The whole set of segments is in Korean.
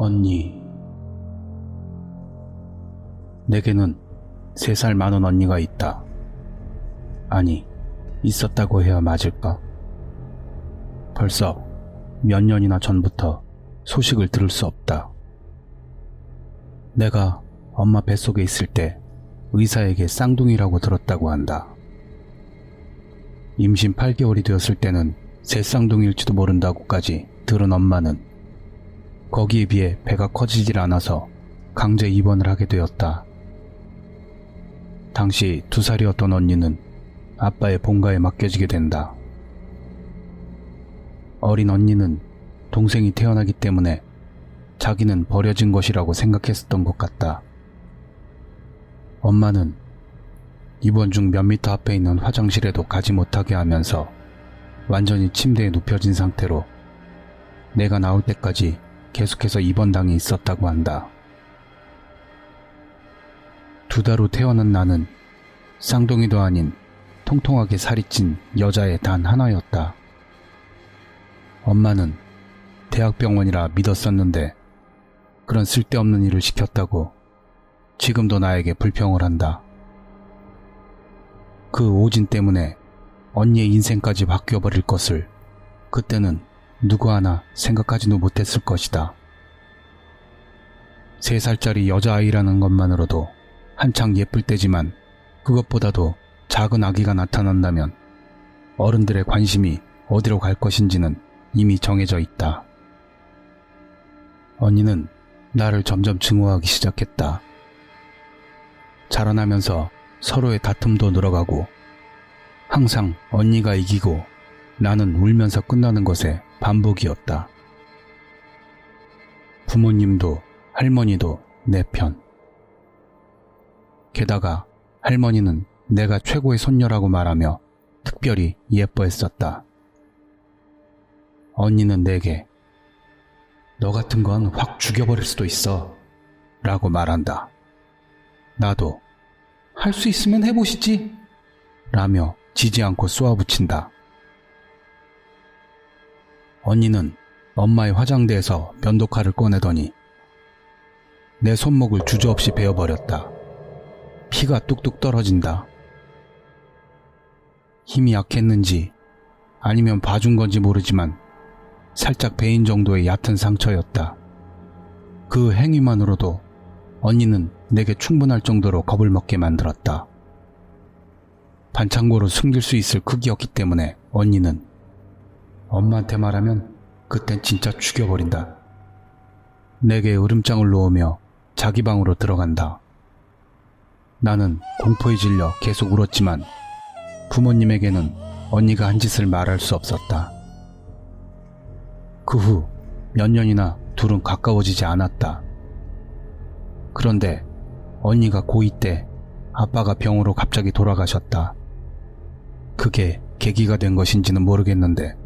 언니. 내게는 세 살 많은 언니가 있다. 아니, 있었다고 해야 맞을까? 벌써 몇 년이나 전부터 소식을 들을 수 없다. 내가 엄마 뱃속에 있을 때 의사에게 쌍둥이라고 들었다고 한다. 임신 8개월이 되었을 때는 새 쌍둥이일지도 모른다고까지 들은 엄마는 거기에 비해 배가 커지질 않아서 강제 입원을 하게 되었다. 당시 두 살이었던 언니는 아빠의 본가에 맡겨지게 된다. 어린 언니는 동생이 태어나기 때문에 자기는 버려진 것이라고 생각했었던 것 같다. 엄마는 입원 중 몇 미터 앞에 있는 화장실에도 가지 못하게 하면서 완전히 침대에 눕혀진 상태로 내가 나올 때까지 계속해서 입원당에 있었다고 한다. 두 달 후 태어난 나는 쌍둥이도 아닌 통통하게 살이 찐 여자의 단 하나였다. 엄마는 대학병원이라 믿었었는데 그런 쓸데없는 일을 시켰다고 지금도 나에게 불평을 한다. 그 오진 때문에 언니의 인생까지 바뀌어버릴 것을 그때는 누구 하나 생각하지도 못했을 것이다. 세 살짜리 여자아이라는 것만으로도 한창 예쁠 때지만 그것보다도 작은 아기가 나타난다면 어른들의 관심이 어디로 갈 것인지는 이미 정해져 있다. 언니는 나를 점점 증오하기 시작했다. 자라나면서 서로의 다툼도 늘어가고 항상 언니가 이기고 나는 울면서 끝나는 것의 반복이었다. 부모님도 할머니도 내 편. 게다가 할머니는 내가 최고의 손녀라고 말하며 특별히 예뻐했었다. 언니는 내게 너 같은 건 확 죽여버릴 수도 있어 라고 말한다. 나도 할 수 있으면 해보시지 라며 지지 않고 쏘아붙인다. 언니는 엄마의 화장대에서 면도칼을 꺼내더니 내 손목을 주저없이 베어버렸다. 피가 뚝뚝 떨어진다. 힘이 약했는지 아니면 봐준 건지 모르지만 살짝 베인 정도의 얕은 상처였다. 그 행위만으로도 언니는 내게 충분할 정도로 겁을 먹게 만들었다. 반창고로 숨길 수 있을 크기였기 때문에 언니는 엄마한테 말하면 그땐 진짜 죽여버린다. 내게 으름장을 놓으며 자기 방으로 들어간다. 나는 공포에 질려 계속 울었지만 부모님에게는 언니가 한 짓을 말할 수 없었다. 그 후 몇 년이나 둘은 가까워지지 않았다. 그런데 언니가 고2 때 아빠가 병으로 갑자기 돌아가셨다. 그게 계기가 된 것인지는 모르겠는데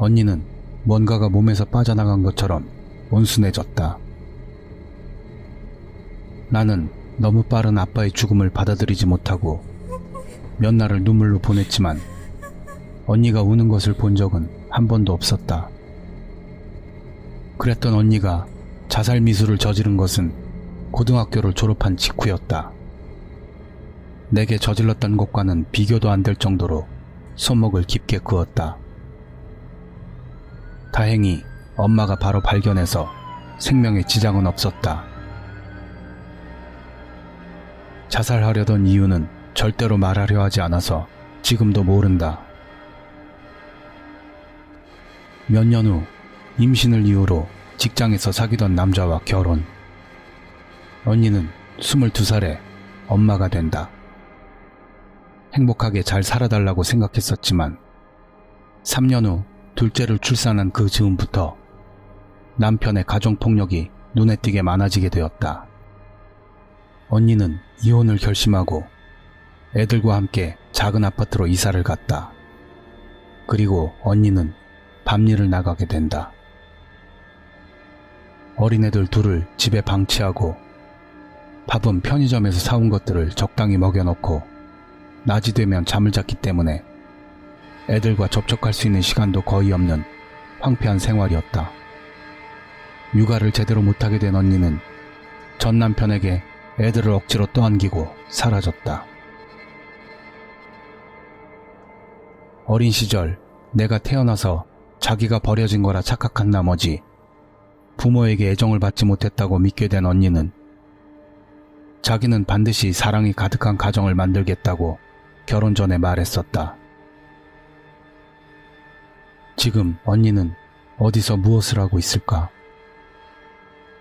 언니는 뭔가가 몸에서 빠져나간 것처럼 온순해졌다. 나는 너무 빠른 아빠의 죽음을 받아들이지 못하고 몇 날을 눈물로 보냈지만 언니가 우는 것을 본 적은 한 번도 없었다. 그랬던 언니가 자살 미수를 저지른 것은 고등학교를 졸업한 직후였다. 내게 저질렀던 것과는 비교도 안 될 정도로 손목을 깊게 그었다. 다행히 엄마가 바로 발견해서 생명에 지장은 없었다. 자살하려던 이유는 절대로 말하려 하지 않아서 지금도 모른다. 몇 년 후 임신을 이유로 직장에서 사귀던 남자와 결혼. 언니는 22살에 엄마가 된다. 행복하게 잘 살아달라고 생각했었지만 3년 후 둘째를 출산한 그 즈음부터 남편의 가정폭력이 눈에 띄게 많아지게 되었다. 언니는 이혼을 결심하고 애들과 함께 작은 아파트로 이사를 갔다. 그리고 언니는 밤일을 나가게 된다. 어린애들 둘을 집에 방치하고 밥은 편의점에서 사온 것들을 적당히 먹여놓고 낮이 되면 잠을 잤기 때문에 애들과 접촉할 수 있는 시간도 거의 없는 황폐한 생활이었다. 육아를 제대로 못하게 된 언니는 전 남편에게 애들을 억지로 떠안기고 사라졌다. 어린 시절 내가 태어나서 자기가 버려진 거라 착각한 나머지 부모에게 애정을 받지 못했다고 믿게 된 언니는 자기는 반드시 사랑이 가득한 가정을 만들겠다고 결혼 전에 말했었다. 지금 언니는 어디서 무엇을 하고 있을까?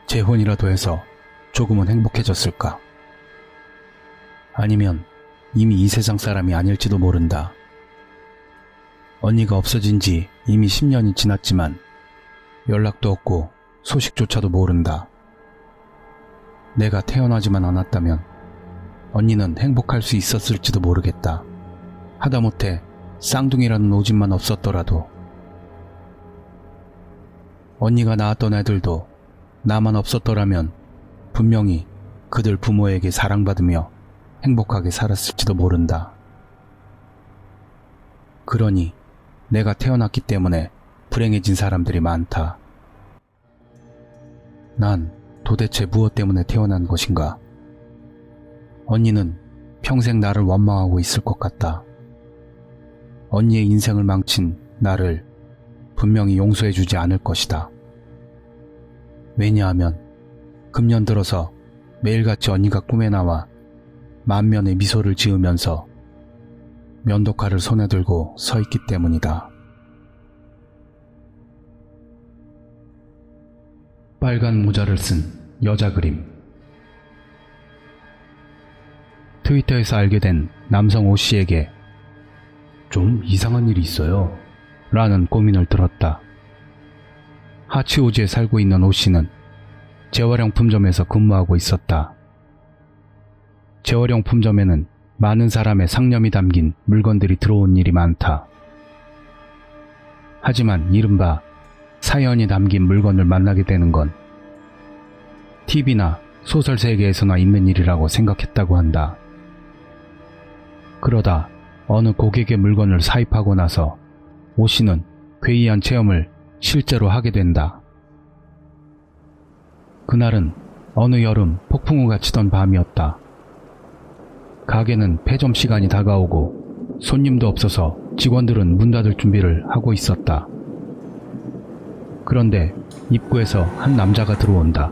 재혼이라도 해서 조금은 행복해졌을까? 아니면 이미 이 세상 사람이 아닐지도 모른다. 언니가 없어진 지 이미 10년이 지났지만 연락도 없고 소식조차도 모른다. 내가 태어나지만 않았다면 언니는 행복할 수 있었을지도 모르겠다. 하다못해 쌍둥이라는 오집만 없었더라도 언니가 낳았던 애들도 나만 없었더라면 분명히 그들 부모에게 사랑받으며 행복하게 살았을지도 모른다. 그러니 내가 태어났기 때문에 불행해진 사람들이 많다. 난 도대체 무엇 때문에 태어난 것인가? 언니는 평생 나를 원망하고 있을 것 같다. 언니의 인생을 망친 나를 분명히 용서해 주지 않을 것이다. 왜냐하면 금년 들어서 매일같이 언니가 꿈에 나와 만면의 미소를 지으면서 면도칼을 손에 들고 서 있기 때문이다. 빨간 모자를 쓴 여자 그림. 트위터에서 알게 된 남성 오 씨에게 좀 이상한 일이 있어요. 라는 고민을 들었다. 하치오지에 살고 있는 오 씨는 재활용품점에서 근무하고 있었다. 재활용품점에는 많은 사람의 상념이 담긴 물건들이 들어온 일이 많다. 하지만 이른바 사연이 담긴 물건을 만나게 되는 건 TV나 소설 세계에서나 있는 일이라고 생각했다고 한다. 그러다 어느 고객의 물건을 사입하고 나서 오 씨는 괴이한 체험을 실제로 하게 된다. 그날은 어느 여름 폭풍우가 치던 밤이었다. 가게는 폐점 시간이 다가오고 손님도 없어서 직원들은 문 닫을 준비를 하고 있었다. 그런데 입구에서 한 남자가 들어온다.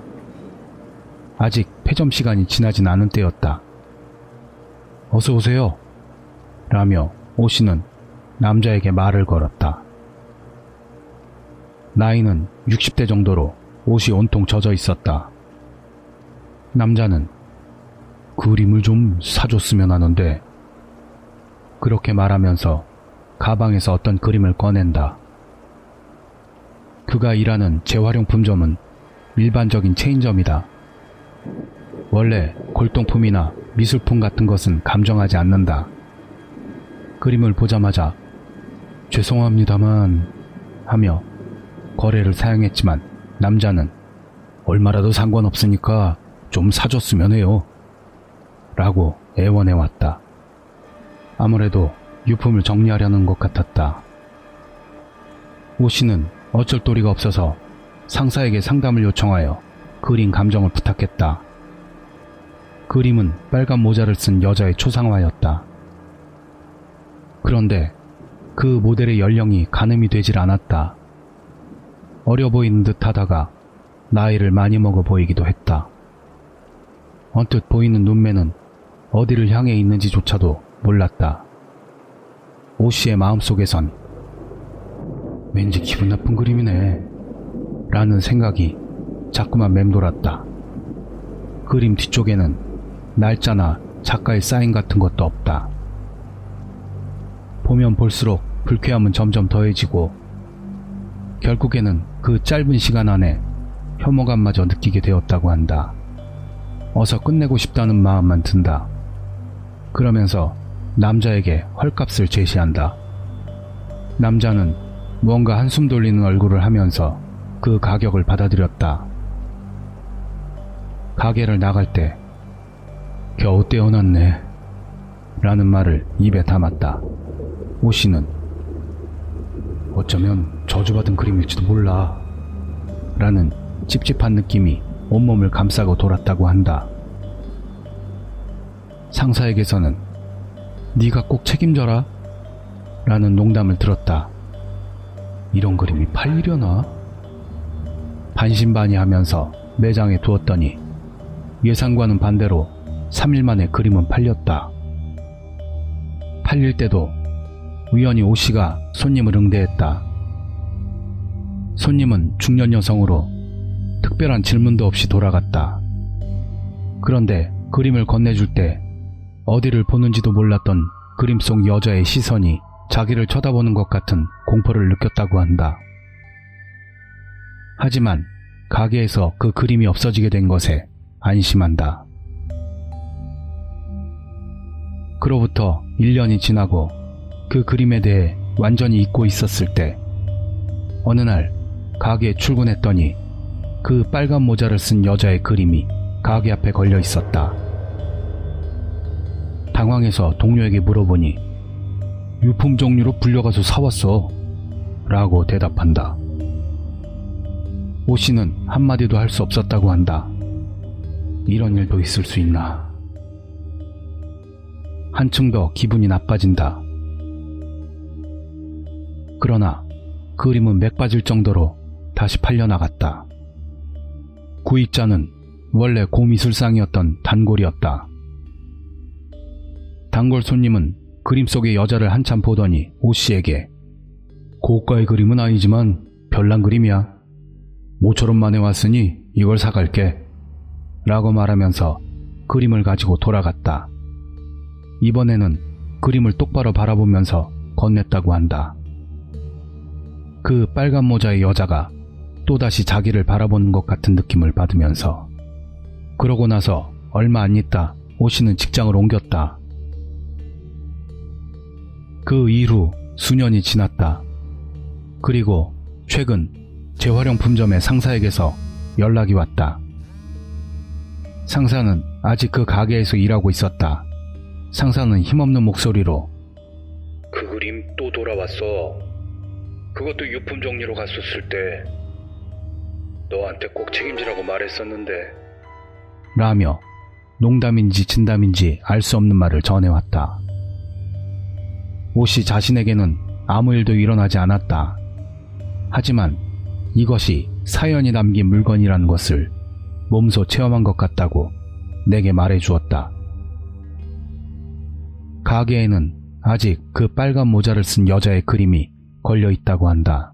아직 폐점 시간이 지나진 않은 때였다. 어서 오세요. 라며 오 씨는 남자에게 말을 걸었다. 나이는 60대 정도로 옷이 온통 젖어 있었다. 남자는 그림을 좀 사줬으면 하는데 그렇게 말하면서 가방에서 어떤 그림을 꺼낸다. 그가 일하는 재활용품점은 일반적인 체인점이다. 원래 골동품이나 미술품 같은 것은 감정하지 않는다. 그림을 보자마자 죄송합니다만 하며 거래를 사양했지만 남자는 얼마라도 상관없으니까 좀 사줬으면 해요. 라고 애원해 왔다. 아무래도 유품을 정리하려는 것 같았다. 오 씨는 어쩔 도리가 없어서 상사에게 상담을 요청하여 그림 감정을 부탁했다. 그림은 빨간 모자를 쓴 여자의 초상화였다. 그런데 그 모델의 연령이 가늠이 되질 않았다. 어려 보이는 듯 하다가 나이를 많이 먹어 보이기도 했다. 언뜻 보이는 눈매는 어디를 향해 있는지조차도 몰랐다. 오 씨의 마음속에선 왠지 기분 나쁜 그림이네 라는 생각이 자꾸만 맴돌았다. 그림 뒤쪽에는 날짜나 작가의 사인 같은 것도 없다. 보면 볼수록 불쾌함은 점점 더해지고 결국에는 그 짧은 시간 안에 혐오감마저 느끼게 되었다고 한다. 어서 끝내고 싶다는 마음만 든다. 그러면서 남자에게 헐값을 제시한다. 남자는 무언가 한숨 돌리는 얼굴을 하면서 그 가격을 받아들였다. 가게를 나갈 때 겨우 떼어놨네 라는 말을 입에 담았다. 오 씨는 어쩌면 저주받은 그림일지도 몰라 라는 찝찝한 느낌이 온몸을 감싸고 돌았다고 한다. 상사에게서는 네가 꼭 책임져라 라는 농담을 들었다. 이런 그림이 팔리려나? 반신반의하면서 매장에 두었더니 예상과는 반대로 3일 만에 그림은 팔렸다. 팔릴 때도 우연히 오 씨가 손님을 응대했다. 손님은 중년 여성으로 특별한 질문도 없이 돌아갔다. 그런데 그림을 건네줄 때 어디를 보는지도 몰랐던 그림 속 여자의 시선이 자기를 쳐다보는 것 같은 공포를 느꼈다고 한다. 하지만 가게에서 그 그림이 없어지게 된 것에 안심한다. 그로부터 1년이 지나고 그 그림에 대해 완전히 잊고 있었을 때 어느 날 가게에 출근했더니 그 빨간 모자를 쓴 여자의 그림이 가게 앞에 걸려 있었다. 당황해서 동료에게 물어보니 유품 종류로 불려가서 사왔어. 라고 대답한다. 오 씨는 한마디도 할 수 없었다고 한다. 이런 일도 있을 수 있나. 한층 더 기분이 나빠진다. 그러나 그림은 맥 빠질 정도로 다시 팔려나갔다. 구입자는 원래 고미술상이었던 단골이었다. 단골 손님은 그림 속의 여자를 한참 보더니 오 씨에게 고가의 그림은 아니지만 별난 그림이야. 모처럼 만에 왔으니 이걸 사갈게. 라고 말하면서 그림을 가지고 돌아갔다. 이번에는 그림을 똑바로 바라보면서 건넸다고 한다. 그 빨간 모자의 여자가 또다시 자기를 바라보는 것 같은 느낌을 받으면서 그러고 나서 얼마 안 있다 오씨는 직장을 옮겼다. 그 이후 수년이 지났다. 그리고 최근 재활용품점의 상사에게서 연락이 왔다. 상사는 아직 그 가게에서 일하고 있었다. 상사는 힘없는 목소리로 그 그림 또 돌아왔어. 그것도 유품 종류로 갔었을 때 너한테 꼭 책임지라고 말했었는데 라며 농담인지 진담인지 알 수 없는 말을 전해왔다. 오씨 자신에게는 아무 일도 일어나지 않았다. 하지만 이것이 사연이 담긴 물건이라는 것을 몸소 체험한 것 같다고 내게 말해 주었다. 가게에는 아직 그 빨간 모자를 쓴 여자의 그림이 걸려 있다고 한다.